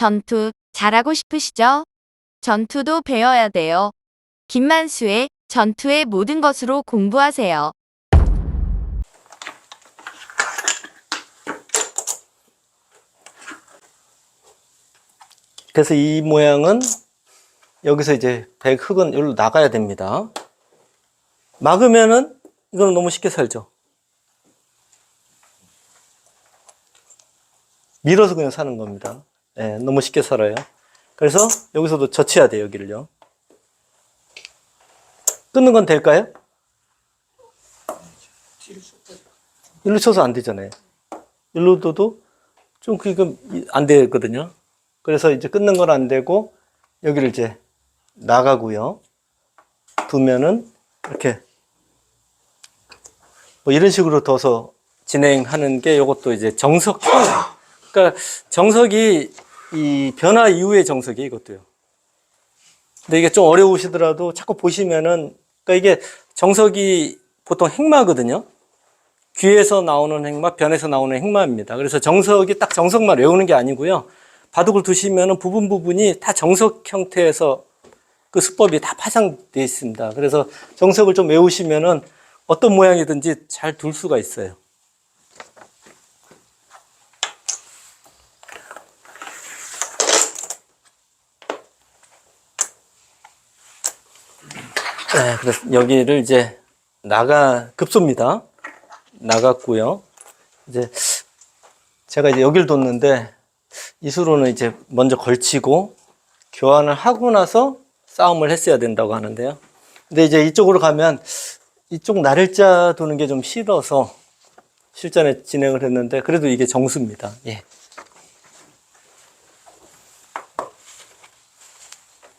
전투 잘하고 싶으시죠? 전투도 배워야 돼요. 김만수의 전투의 모든 것으로 공부하세요. 그래서 이 모양은 여기서 이제 백 흙은 여기로 나가야 됩니다. 막으면은 이거는 너무 쉽게 살죠. 밀어서 그냥 사는 겁니다. 예, 너무 쉽게 살아요. 그래서 여기서도 젖혀야 돼요, 여기를요. 끊는 건 될까요? 일로 쳐서 안 되잖아요. 일로 둬도 좀 그게 안 되거든요. 그래서 이제 끊는 건 안 되고 여기를 이제 나가고요. 두면은 이렇게 뭐 이런 식으로 둬서 진행하는 게 이것도 이제 정석. 그러니까 정석이 이 변화 이후의 정석이 이것도요. 근데 이게 좀 어려우시더라도 자꾸 보시면은 그러니까 이게 정석이 보통 행마거든요. 귀에서 나오는 행마, 변에서 나오는 행마입니다. 그래서 정석이 딱 정석만 외우는 게 아니고요. 바둑을 두시면은 부분 부분이 다 정석 형태에서 그 수법이 다 파생되어 있습니다. 그래서 정석을 좀 외우시면은 어떤 모양이든지 잘 둘 수가 있어요. 네, 그래서 여기를 이제 나가 급소입니다. 나갔고요. 이제 제가 이제 여기를 뒀는데 이수로는 이제 먼저 걸치고 교환을 하고 나서 싸움을 했어야 된다고 하는데요. 근데 이제 이쪽으로 가면 이쪽 나를자 두는 게 좀 싫어서 실전에 진행을 했는데 그래도 이게 정수입니다. 예.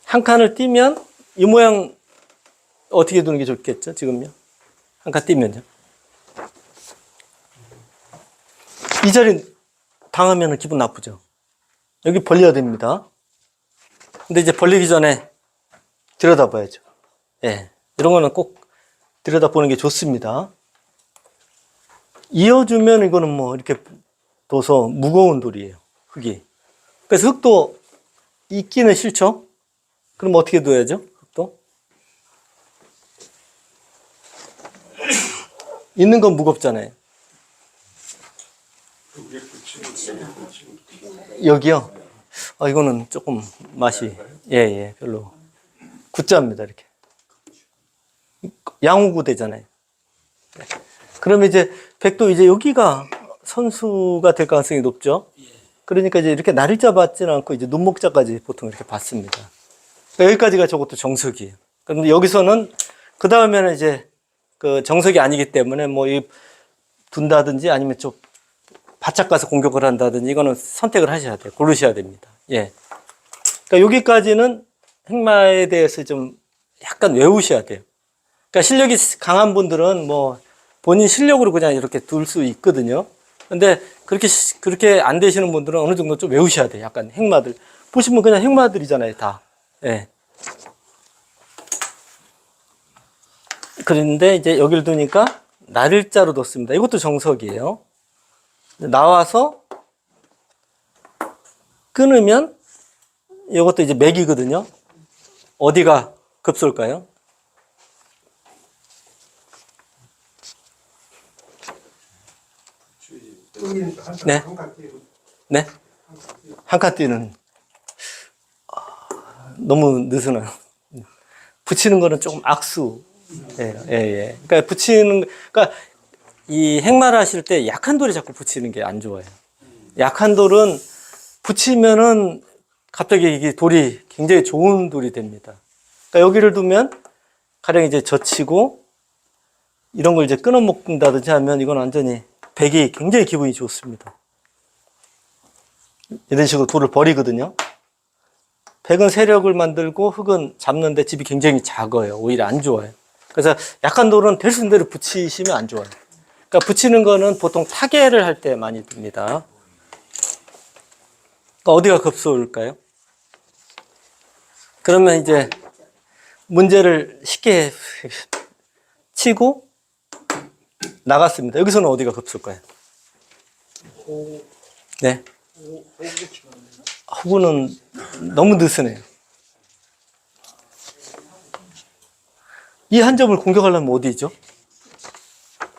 한 칸을 띄면 이 모양 어떻게 두는 게 좋겠죠? 지금요? 한칸 띄면요. 이 자리 당하면 기분 나쁘죠? 여기 벌려야 됩니다. 근데 이제 벌리기 전에 들여다봐야죠. 예. 이런 거는 꼭 들여다보는 게 좋습니다. 이어주면 이거는 뭐 이렇게 둬서 무거운 돌이에요. 흙이. 그래서 흙도 있기는 싫죠? 그럼 어떻게 둬야죠? 흙도? 있는 건 무겁잖아요. 여기요? 아, 이거는 조금 맛이, 예, 예, 별로. 굿자입니다, 이렇게. 양호구 되잖아요. 그러면 이제 백도 이제 여기가 선수가 될 가능성이 높죠? 그러니까 이제 이렇게 날짜 받지는 않고 이제 눈목자까지 보통 이렇게 받습니다. 여기까지가 저것도 정석이에요. 그런데 여기서는 그 다음에는 이제 그 정석이 아니기 때문에 뭐 이 둔다든지 아니면 좀 바짝 가서 공격을 한다든지 이거는 선택을 하셔야 돼요. 고르셔야 됩니다. 예. 그러니까 여기까지는 행마에 대해서 좀 약간 외우셔야 돼요. 그러니까 실력이 강한 분들은 뭐 본인 실력으로 그냥 이렇게 둘 수 있거든요. 근데 그렇게 시- 그렇게 안 되시는 분들은 어느 정도 좀 외우셔야 돼요. 약간 행마들 보시면 그냥 행마들이잖아요, 다. 예. 그런데 이제 여기를 두니까 날일자로 뒀습니다. 이것도 정석이에요. 나와서 끊으면 이것도 이제 맥이거든요. 어디가 급소일까요? 네. 네. 한칸 뛰는 아, 너무 느슨해요. 붙이는 거는 조금 악수. 예, 예, 예. 그러니까 붙이는 그러니까 이 행마를 하실 때 약한 돌에 자꾸 붙이는 게 안 좋아요. 약한 돌은 붙이면은 갑자기 이게 돌이 굉장히 좋은 돌이 됩니다. 그러니까 여기를 두면 가령 이제 젖히고 이런 걸 이제 끊어 먹는다든지 하면 이건 완전히 백이 굉장히 기분이 좋습니다. 이런 식으로 돌을 버리거든요. 백은 세력을 만들고 흙은 잡는데 집이 굉장히 작아요. 오히려 안 좋아요. 그래서 약한 돌은 될수 있는 대로 붙이시면 안 좋아요. 그러니까 붙이는 거는 보통 타개를 할 때 많이 듭니다. 그러니까 어디가 급소일까요? 그러면 이제 문제를 쉽게 치고 나갔습니다. 여기서는 어디가 급소일까요? 네. 호구는 너무 느슨해요. 이 한 점을 공격하려면 어디죠?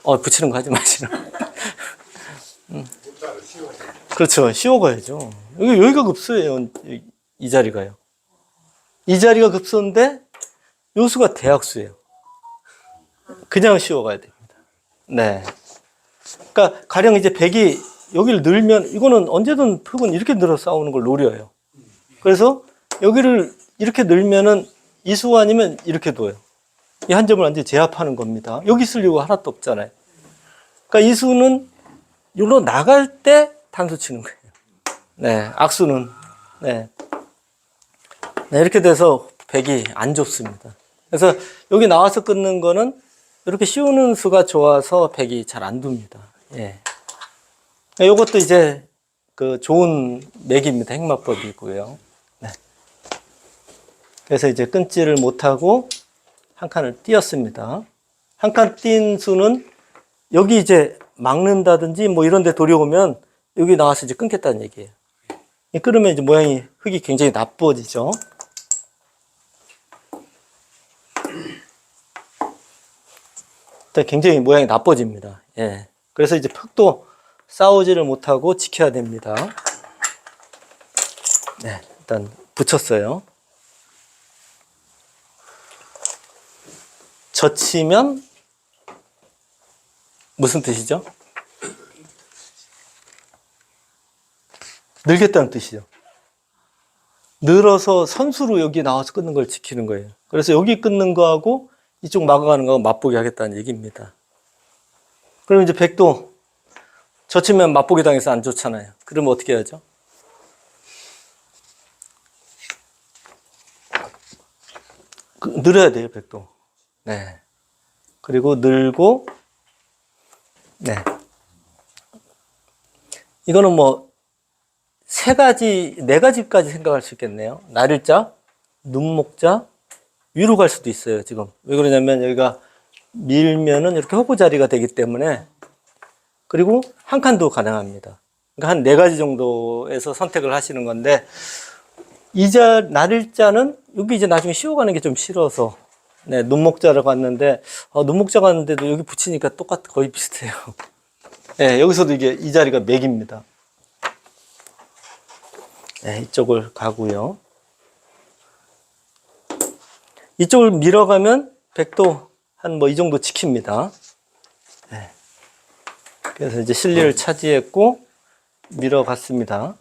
어, 붙이는 거 하지 마시라. 음. 그렇죠. 씌워가야죠. 여기, 여기가 급수예요. 이, 이 자리가요. 이 자리가 급수인데, 요수가 대학수예요. 그냥 씌워가야 됩니다. 네. 그러니까, 가령 이제 백이 여기를 늘면, 이거는 언제든 흙은 이렇게 늘어 싸우는 걸 노려요. 그래서 여기를 이렇게 늘면은 이수 아니면 이렇게 둬요. 이 한 점을 완전히 제압하는 겁니다. 여기 쓸 이유가 하나도 없잖아요. 그러니까 이수는 여기로 나갈 때 단수 치는 거예요. 네, 악수는 네. 네, 이렇게 돼서 백이 안 좋습니다. 그래서 여기 나와서 끊는 거는 이렇게 씌우는 수가 좋아서 백이 잘 안 둡니다. 예. 이것도 이제 그 좋은 맥입니다. 행마법이고요. 네. 그래서 이제 끊지를 못하고 한 칸을 띄었습니다. 한 칸 띈 수는 여기 이제 막는다든지 뭐 이런 데 돌려오면 여기 나와서 이제 끊겠다는 얘기예요. 이 끊으면 이제 모양이 흙이 굉장히. 일단 굉장히 모양이 나빠집니다. 예. 그래서 이제 흙도 싸우지를 못하고 지켜야 됩니다. 네, 일단 붙였어요. 젖히면 무슨 뜻이죠? 늘겠다는 뜻이죠. 늘어서 선수로 여기 나와서 끊는 걸 지키는 거예요. 그래서 여기 끊는 거하고 이쪽 막아가는 거하고 맛보게 하겠다는 얘기입니다. 그럼 이제 백도 젖히면 맛보기 당해서 안 좋잖아요. 그러면 어떻게 해야죠? 그, 늘어야 돼요, 백도. 네. 그리고 늘고, 네. 이거는 뭐, 세 가지, 네 가지까지 생각할 수 있겠네요. 날일자, 눈목자, 위로 갈 수도 있어요, 지금. 왜 그러냐면 여기가 밀면은 이렇게 허브 자리가 되기 때문에 그리고 한 칸도 가능합니다. 그러니까 한 네 가지 정도에서 선택을 하시는 건데 이자 날일자는 여기 이제 나중에 씌워가는 게 좀 싫어서 네, 눈목자라고 왔는데 어, 눈목자가 왔는데도 여기 붙이니까 똑같 거의 비슷해요. 네, 여기서도 이게 이 자리가 맥입니다. 네, 이쪽을 가고요. 이쪽을 밀어가면 백도 한 뭐 이 정도 지킵니다. 네. 그래서 이제 실리를 차지했고 밀어갔습니다.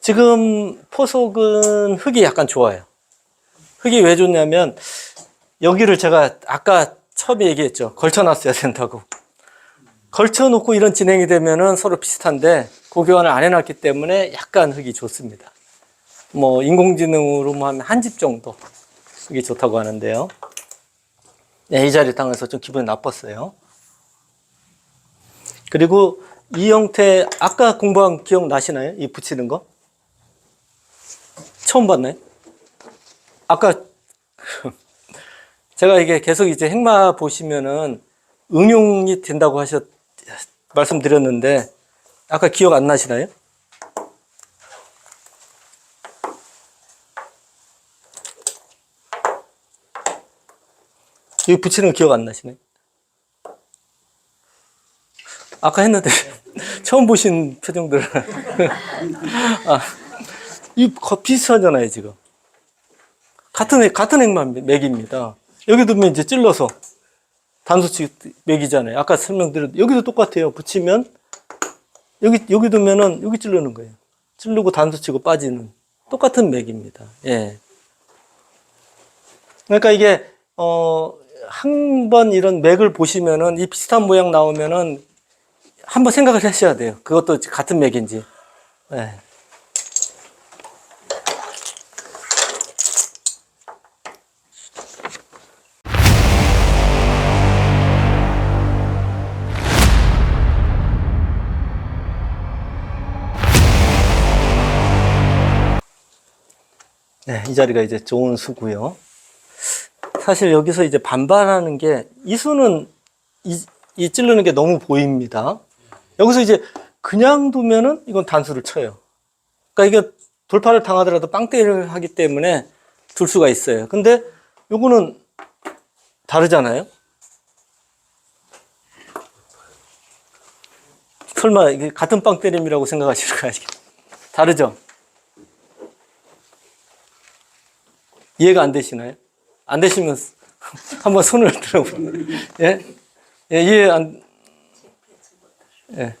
지금 포석은 흙이 약간 좋아요. 흙이 왜 좋냐면 여기를 제가 아까 처음에 얘기했죠. 걸쳐놨어야 된다고. 걸쳐놓고 이런 진행이 되면은 서로 비슷한데 고교환을 안 해놨기 때문에 약간 흙이 좋습니다. 뭐 인공지능으로 뭐 하면 한 집 정도 흙이 좋다고 하는데요. 네, 이 자리 당해서 좀 기분이 나빴어요. 그리고 이 형태 아까 공부한 기억 나시나요? 이 붙이는 거? 처음 봤나요? 아까 제가 이게 계속 이제 행마 보시면은 응용이 된다고 하셨 말씀드렸는데 아까 기억 안 나시나요? 여기 붙이는 거 기억 안 나시나요? 아까 했는데 처음 보신 표정들 아, 이 거- 비슷하잖아요 지금 같은 액 같은 액만 맥입니다 여기 두면 이제 찔러서 단수치 맥이잖아요 아까 설명드렸 여기도 똑같아요 붙이면 여기 여기 두면은 여기 찌르는 거예요 찌르고 단수치고 빠지는 똑같은 맥입니다 예 그러니까 이게 어 한 번 이런 맥을 보시면은 이 비슷한 모양 나오면은 한번 생각을 하셔야 돼요. 그것도 같은 맥인지. 네. 네, 이 자리가 이제 좋은 수고요. 사실 여기서 이제 반발하는 게 이 수는 이, 이 찌르는 게 너무 보입니다. 여기서 이제 그냥 두면은 이건 단수를 쳐요. 그러니까 이게 돌파를 당하더라도 빵대를 하기 때문에 둘 수가 있어요. 근데 요거는 다르잖아요. 설마 이게 같은 빵 때림이라고 생각하시는 거 아니겠 다르죠? 이해가 안 되시나요? 안 되시면 한번 손을 들어보세요. 예? 예, 이해 안, 예.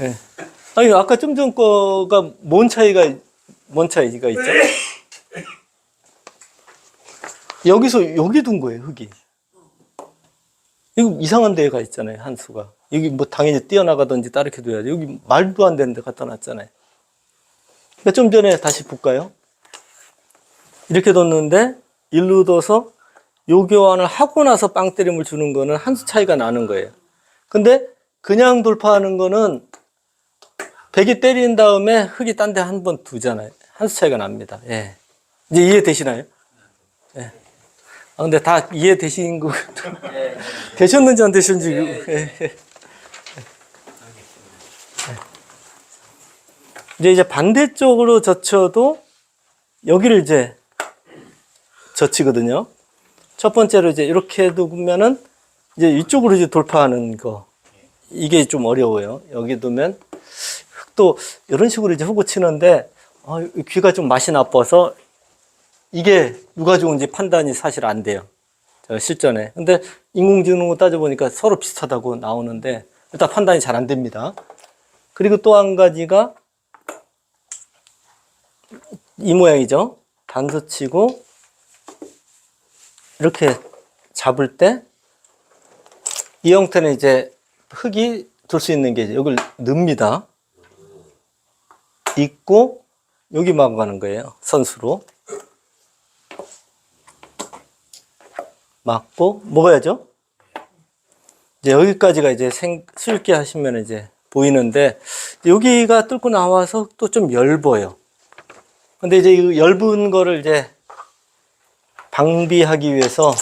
예. 아니, 아까 좀 전 거가 뭔 차이가, 뭔 차이가 있죠? 여기서 여기 둔 거예요, 흙이. 이거 이상한 데가 있잖아요, 한 수가. 여기 뭐 당연히 뛰어나가든지 따르게 둬야지. 여기 말도 안 되는 데 갖다 놨잖아요. 그러니까 좀 전에 다시 볼까요? 이렇게 뒀는데, 일로 둬서 요 교환을 하고 나서 빵 때림을 주는 거는 한 수 차이가 나는 거예요. 근데 그냥 돌파하는 거는 백이 때린 다음에 흙이 딴 데 한 번 두잖아요. 한 수 차이가 납니다. 예. 이제 이해되시나요? 예. 아, 근데 다 이해되신 거, 되셨는지 안 되셨는지. 예, 이제 이제 반대쪽으로 젖혀도 여기를 이제 젖히거든요. 첫 번째로 이제 이렇게 두면은 이제 이쪽으로 이제 돌파하는 거. 이게 좀 어려워요. 여기 두면 흙도 이런 식으로 이제 흙을 치는데 아, 귀가 좀 맛이 나빠서 이게 누가 좋은지 판단이 사실 안 돼요. 저 실전에. 근데 인공지능으로 따져보니까 서로 비슷하다고 나오는데 일단 판단이 잘 안 됩니다. 그리고 또 한 가지가 이 모양이죠. 단수 치고 이렇게 잡을 때 이 형태는 이제 흙이 둘 수 있는 게 여기를 넣습니다. 있고 여기 막 가는 거예요. 선수로. 맞고 먹어야죠. 이제 여기까지가 이제 생, 쉽게 하시면 이제 보이는데 여기가 뚫고 나와서 또좀 엷어요. 근데 이제 이 엷은 거를 이제 방비하기 위해서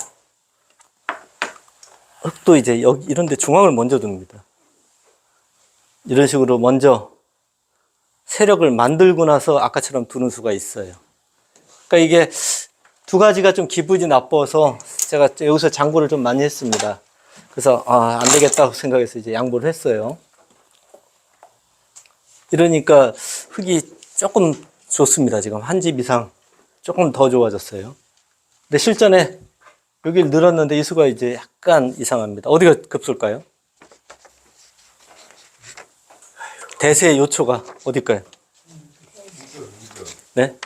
흙도 이제 여기 이런 데 중앙을 먼저 둡니다. 이런 식으로 먼저 세력을 만들고 나서 아까처럼 두는 수가 있어요. 그러니까 이게 두 가지가 좀 기분이 나빠서 제가 여기서 장구를 좀 많이 했습니다. 그래서 아, 안 되겠다고 생각해서 이제 양보를 했어요. 이러니까 흙이 조금 좋습니다. 지금 한 집 이상 조금 더 좋아졌어요. 근데 실전에 여기를 늘었는데 이 수가 이제 약간 이상합니다. 어디가 급설까요? 대세의 요초가 어딜까요? 네?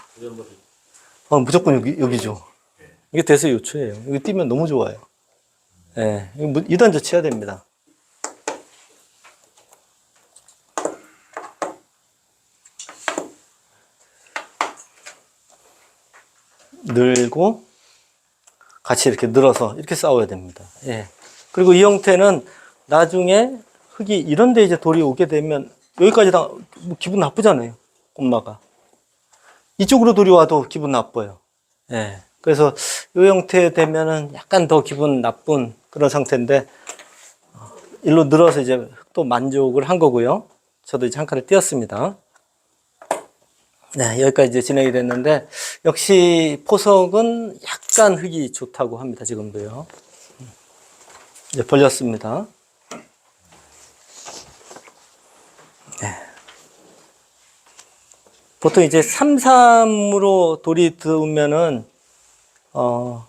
어, 무조건 여기, 여기죠. 이게 대세 요초예요. 여기 뛰면 너무 좋아요. 예, 네, 2단조 쳐야 됩니다. 늘고 같이 이렇게 늘어서 이렇게 싸워야 됩니다. 예. 그리고 이 형태는 나중에 흙이 이런 데 이제 돌이 오게 되면 여기까지 다뭐 기분 나쁘잖아요. 엄마가. 이쪽으로 돌이 와도 기분 나빠요. 예. 그래서 이 형태 되면은 약간 더 기분 나쁜 그런 상태인데 어, 일로 늘어서 이제 흙도 만족을 한 거고요. 저도 이제 한 칸을 띄었습니다. 네, 여기까지 이제 진행이 됐는데, 역시 포석은 약간 흙이 좋다고 합니다, 지금도요. 이제 벌렸습니다. 네. 보통 이제 3, 3으로 돌이 들어오면은, 어,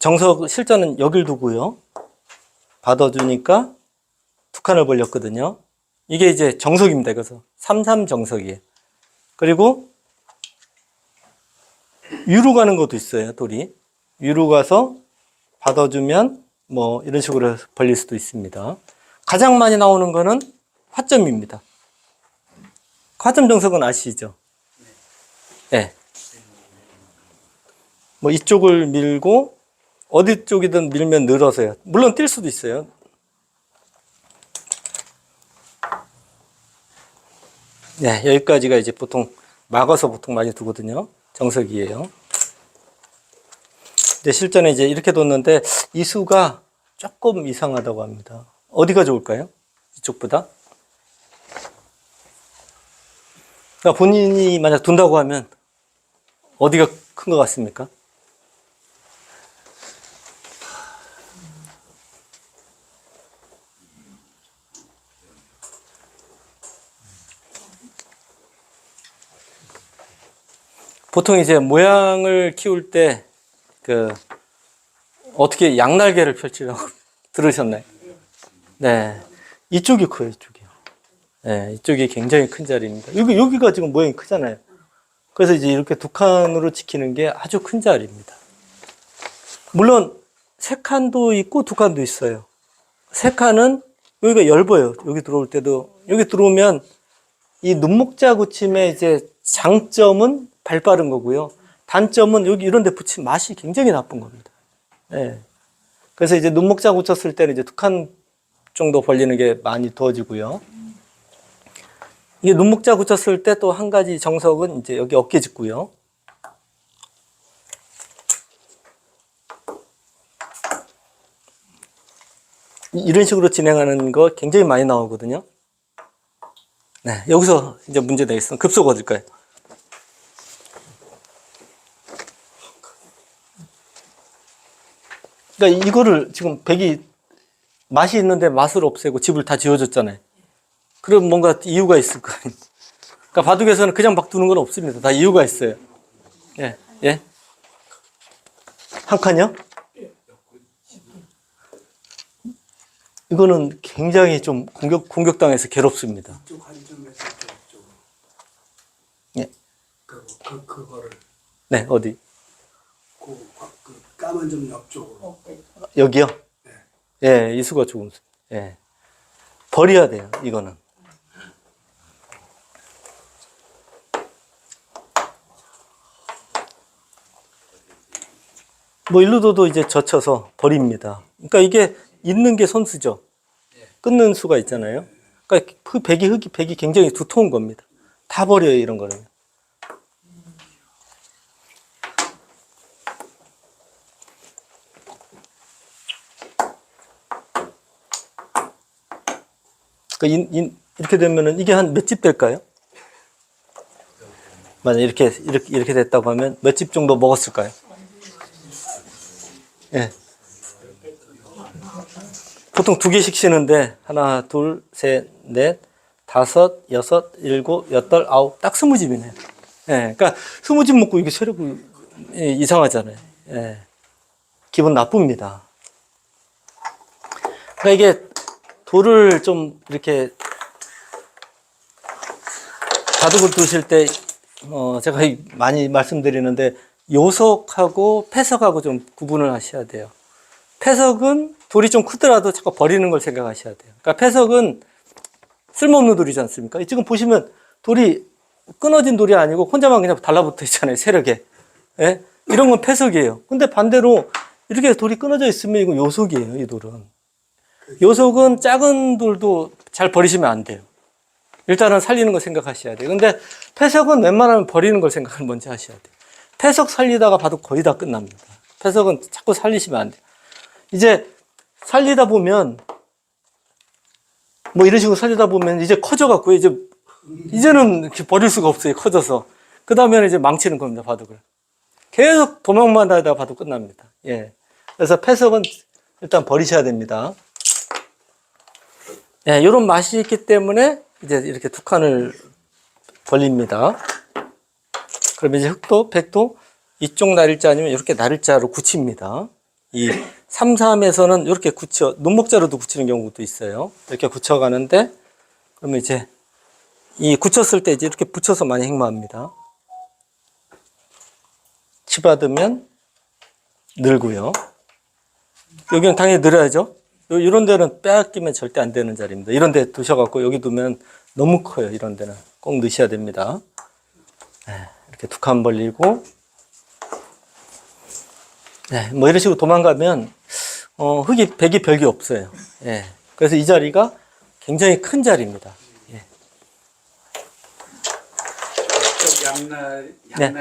정석, 실전은 여길 두고요. 받아주니까 두 칸을 벌렸거든요. 이게 이제 정석입니다, 그래서. 3, 3 정석이에요. 그리고 위로 가는 것도 있어요, 돌이. 위로 가서 받아주면 뭐 이런 식으로 벌릴 수도 있습니다. 가장 많이 나오는 거는 화점입니다. 화점 정석은 아시죠? 네. 뭐 이쪽을 밀고 어디 쪽이든 밀면 늘어서요. 물론 뛸 수도 있어요. 네, 여기까지가 이제 보통 막아서 보통 많이 두거든요. 정석이에요. 근데 실전에 이제 이렇게 뒀는데 이 수가 조금 이상하다고 합니다. 어디가 좋을까요? 이쪽보다? 그러니까 본인이 만약 둔다고 하면 어디가 큰 것 같습니까? 보통 이제 모양을 키울 때 그 어떻게 양날개를 펼치라고 들으셨나요? 네, 이쪽이 커요, 이쪽이요. 네, 이쪽이 굉장히 큰 자리입니다. 여기 여기가 지금 모양이 크잖아요. 그래서 이제 이렇게 두 칸으로 지키는 게 아주 큰 자리입니다. 물론 세 칸도 있고 두 칸도 있어요. 세 칸은 여기가 얇아요. 여기 들어올 때도 여기 들어오면 이 눈목자 붙임의 이제 장점은 발 빠른 거고요. 단점은 여기 이런 데 붙인 맛이 굉장히 나쁜 겁니다. 예. 그래서 이제 눈목자 붙였을 때는 이제 두 칸 정도 벌리는 게 많이 도와지고요. 이게 눈목자 붙였을 때 또 한 가지 정석은 이제 여기 어깨 짚고요. 이- 이런 식으로 진행하는 거 굉장히 많이 나오거든요. 네, 여기서 이제 문제 되겠습니다. 급속 어딜까요? 그러니까 이거를 지금 백이 맛이 있는데 맛을 없애고 집을 다 지어줬잖아요. 그럼 뭔가 이유가 있을 거 아니에요. 그러니까 바둑에서는 그냥 막 두는 건 없습니다. 다 이유가 있어요. 예, 예. 한 칸요? 이거는 굉장히 좀 공격, 공격당해서 괴롭습니다. 예. 그, 그, 그거를 네, 어디? 까만 점 옆쪽으로 여기요? 예, 이수가 조금, 예. 버려야 돼요, 이거는. 뭐, 일루도도 이제 젖혀서 버립니다. 그러니까 이게 있는 게 선수죠. 끊는 수가 있잖아요. 그러니까 그 백이 흙이, 백이 굉장히 두터운 겁니다. 다 버려요, 이런 거는. 그러니까 인- 인- 이렇게 되면은 이게 한 몇 집 될까요? 만약 이렇게 이렇게 이렇게 됐다고 하면 몇 집 정도 먹었을까요? 예. 보통 두 개씩 쉬는데 하나, 둘, 셋, 넷, 다섯, 여섯, 일곱, 여덟, 아홉 딱 스무 집이네요. 예. 그러니까 스무 집 먹고 이게 예, 이상하잖아요. 예. 기분 나쁩니다. 그러니까 이게 돌을 좀 이렇게 바둑을 두실 때, 어, 제가 많이 말씀드리는데, 요석하고 패석하고 좀 구분을 하셔야 돼요. 패석은 돌이 좀 크더라도 자꾸 버리는 걸 생각하셔야 돼요. 그러니까 패석은 쓸모없는 돌이지 않습니까? 지금 보시면 돌이 끊어진 돌이 아니고 혼자만 그냥 달라붙어 있잖아요, 세력에. 예? 이런 건 패석이에요. 근데 반대로 이렇게 돌이 끊어져 있으면 이건 요석이에요, 이 돌은. 요속은 작은 돌도 잘 버리시면 안 돼요. 일단은 살리는 거 생각하셔야 돼요. 근데 패석은 웬만하면 버리는 걸 생각을 먼저 하셔야 돼요. 패석 살리다가 봐도 거의 다 끝납니다. 패석은 자꾸 살리시면 안 돼요. 이제 살리다 보면 뭐 이런 식으로 살리다 보면 이제 커져갖고 이제 이제는 버릴 수가 없어요. 커져서. 그 다음에는 이제 망치는 겁니다. 바둑을. 계속 도망만 다니다가 바둑 끝납니다. 예. 그래서 패석은 일단 버리셔야 됩니다. 예, 이런 맛이 있기 때문에 이제 이렇게 두 칸을 벌립니다. 그러면 이제 흑도, 백도 이쪽 날일자 아니면 이렇게 날일자로 굳힙니다. 이 3, 3에서는 이렇게 굳혀, 눈목자로도 굳히는 경우도 있어요. 이렇게 굳혀가는데, 그러면 이제 이 굳혔을 때 이제 이렇게 붙여서 많이 행마합니다. 치받으면 늘고요. 여기는 당연히 늘어야죠. 요- 이런 데는 빼앗기면 절대 안 되는 자리입니다. 이런 데 두셔갖고 여기 두면 너무 커요. 이런 데는 꼭 넣으셔야 됩니다. 네, 이렇게 두 칸 벌리고, 네, 뭐 이런 식으로 도망가면 어, 흙이 백이 별게 없어요. 예. 그래서 이 자리가 굉장히 큰 자리입니다. 예. 이쪽 양날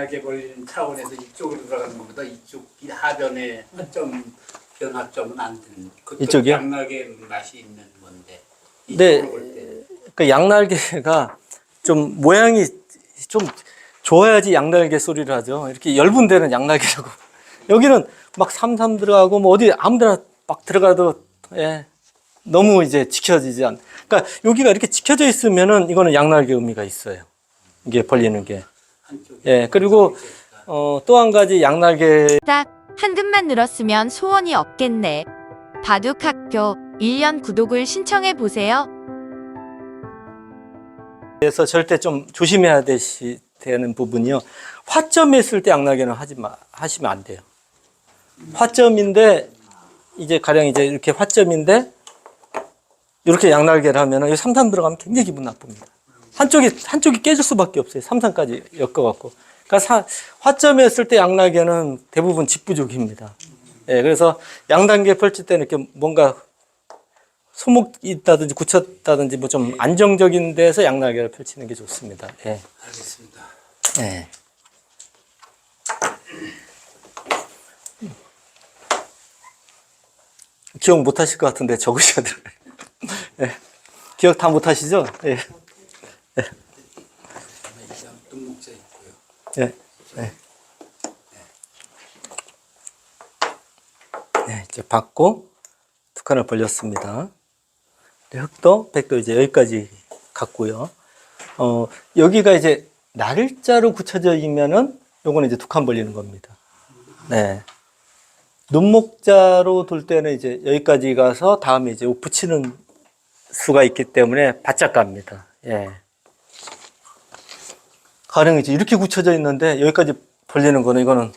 네. 벌리는 차원에서 이쪽으로 들어가는 것보다 이쪽 이 하변에 하점 변화점은 안 되는 그쪽 이쪽이요? 양날개 맛이 있는 건데 네. 그 양날개가 좀 모양이 좀 좋아야지 양날개 소리를 하죠. 이렇게 얇은 데는 양날개라고. 여기는 막 삼삼 들어가고 뭐 어디 아무데나 막 들어가도 예. 너무 이제 지켜지지 않. 그러니까 여기가 이렇게 지켜져 있으면은 이거는 양날개 의미가 있어요. 이게 벌리는 게. 한쪽에 예. 그리고 어, 또 한 가지 양날개 딱 한 듭만 늘었으면 소원이 없겠네. 바둑학교 1년 구독을 신청해 보세요. 에서 절대 좀 조심해야 되시, 되는 부분이요. 화점에 있을 때 양날개는 하지 마, 하시면 안 돼요. 화점인데, 이제 가령 이제 이렇게 화점인데, 이렇게 양날개를 하면은, 이 삼삼 들어가면 굉장히 기분 나쁩니다. 한쪽이, 한쪽이 깨질 수밖에 없어요. 삼삼까지 엮어갖고. 그러니까 사, 화점에 있을 때 양날개는 대부분 직부족입니다. 예, 그래서 양단계 펼칠 때는 이렇게 뭔가 소목 있다든지 굳혔다든지 뭐 좀 안정적인 데서 양날개를 펼치는 게 좋습니다. 예. 알겠습니다. 예. 기억 못 하실 것 같은데 적으셔야 돼요. 예. 기억 다 못 하시죠? 예. 눈목자 예. 예. 네, 이제 받고 두 칸을 벌렸습니다. 네, 흑도, 백도 이제 여기까지 갔고요. 어, 여기가 이제 날짜로 굳혀져 있면은 요거는 이제 두 칸 벌리는 겁니다. 네. 눈목자로 돌 때는 이제 여기까지 가서 다음에 이제 옷 붙이는 수가 있기 때문에 바짝 갑니다. 예. 가령 이제 이렇게 굳혀져 있는데 여기까지 벌리는 거는 이거는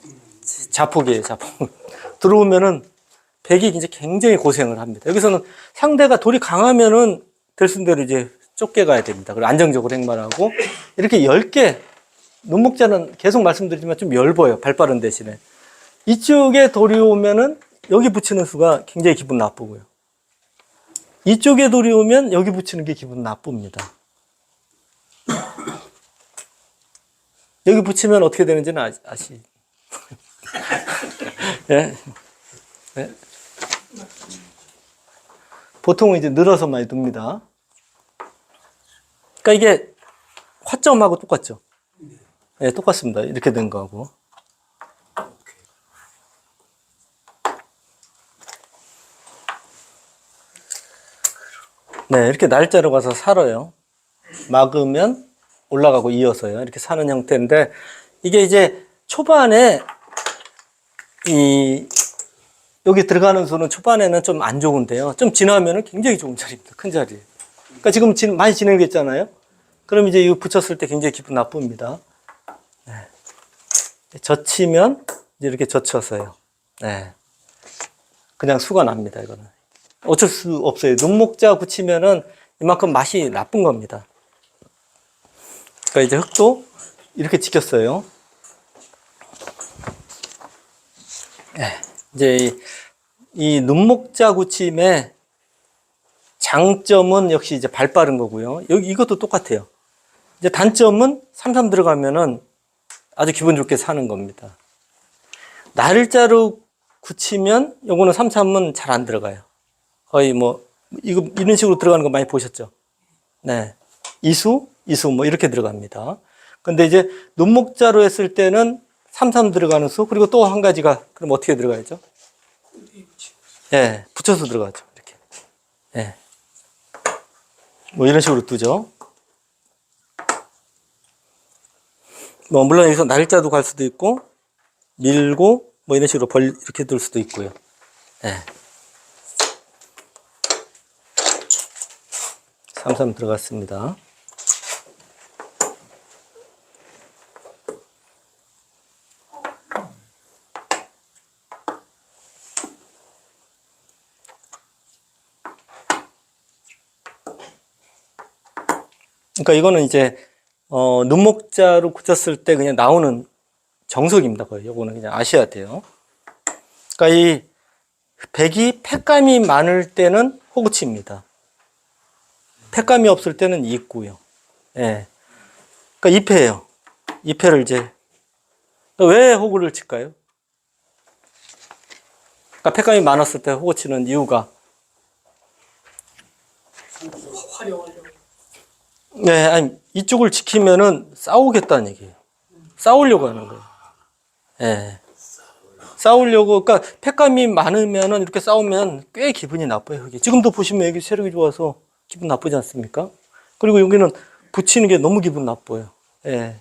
자폭이에요, 자폭. 들어오면은 백이 이제 굉장히 고생을 합니다. 여기서는 상대가 돌이 강하면은 될순대로 이제 좁게 가야 됩니다. 그리고 안정적으로 행만하고 이렇게 10개 눈목자는 계속 말씀드리지만 좀 얇아요. 발 빠른 대신에. 이쪽에 돌이 오면은 여기 붙이는 수가 굉장히 기분 나쁘고요. 이쪽에 돌이 오면 여기 붙이는 게 기분 나쁩니다. 여기 붙이면 어떻게 되는지는 아, 아시? 예? 예? 보통은 이제 늘어서 많이 둡니다. 그러니까 이게 화점하고 똑같죠? 예, 똑같습니다. 이렇게 된 거하고. 네, 이렇게 날짜로 가서 살아요. 막으면 올라가고 이어서요. 이렇게 사는 형태인데, 이게 이제 초반에 이 여기 들어가는 수는 초반에는 좀 안 좋은데요. 좀 지나면은 굉장히 좋은 자리입니다. 큰 자리. 그러니까 지금 진- 많이 진행됐잖아요. 그럼 이제 이거 붙였을 때 굉장히 기분 나쁩니다. 네. 젖히면 이렇게 젖혀서요. 네. 그냥 수가 납니다. 이거는 어쩔 수 없어요. 눈목자 붙이면은 이만큼 맛이 나쁜 겁니다. 그러니까 이제 흙도 이렇게 지켰어요. 네. 이제 이, 이 눈목자 굳힘의 장점은 역시 이제 발 빠른 거고요. 여기 이것도 똑같아요. 이제 단점은 삼삼 들어가면은 아주 기분 좋게 사는 겁니다. 날짜로 굳히면 요거는 삼삼은 잘 안 들어가요. 거의 뭐 이거 이런 식으로 들어가는 거 많이 보셨죠? 네. 이수, 이수 뭐 이렇게 들어갑니다. 근데 이제 눈목자로 했을 때는 삼삼 들어가는 수 그리고 또 한 가지가 그럼 어떻게 들어가야죠? 예, 붙여서 들어가죠. 이렇게. 예. 뭐 이런 식으로 두죠. 뭐 물론 여기서 날짜도 갈 수도 있고 밀고 뭐 이런 식으로 벌 이렇게 둘 수도 있고요. 예. 삼삼 들어갔습니다. 그러니까 이거는 이제 어, 눈목자로 굳혔을 때 그냥 나오는 정석입니다. 거의 요거는 그냥 아셔야 돼요. 그러니까 이 백이 팩감이 많을 때는 호구치입니다. 팩감이 없을 때는 있고요. 예. 그러니까 입회예요. 입회를 이제 왜 호구를 칠까요? 그러니까 팩감이 많았을 때 호구 치는 이유가. 네, 아니 이쪽을 지키면은 싸우겠다는 얘기예요. 싸우려고 하는 거예요. 예. 싸우려고 그러니까 팩감이 많으면은 이렇게 싸우면 꽤 기분이 나빠요. 여기 지금도 보시면 여기 세력이 좋아서 기분 나쁘지 않습니까? 그리고 여기는 붙이는 게 너무 기분 나빠요. 예.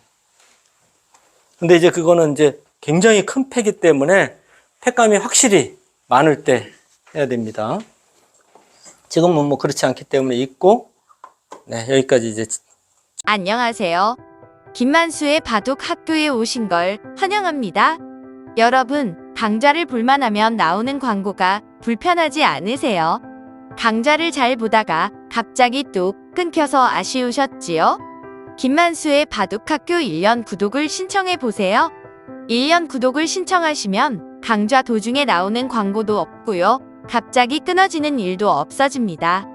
근데 이제 그거는 이제 굉장히 큰 팩이기 때문에 팩감이 확실히 많을 때 해야 됩니다. 지금은 뭐 그렇지 않기 때문에 있고 네, 여기까지 이제 안녕하세요. 김만수의 바둑 학교에 오신 걸 환영합니다. 여러분, 강좌를 볼만 하면 나오는 광고가 불편하지 않으세요? 강좌를 잘 보다가 갑자기 뚝 끊겨서 아쉬우셨지요? 김만수의 바둑 학교 1년 구독을 신청해 보세요. 1년 구독을 신청하시면 강좌 도중에 나오는 광고도 없고요. 갑자기 끊어지는 일도 없어집니다.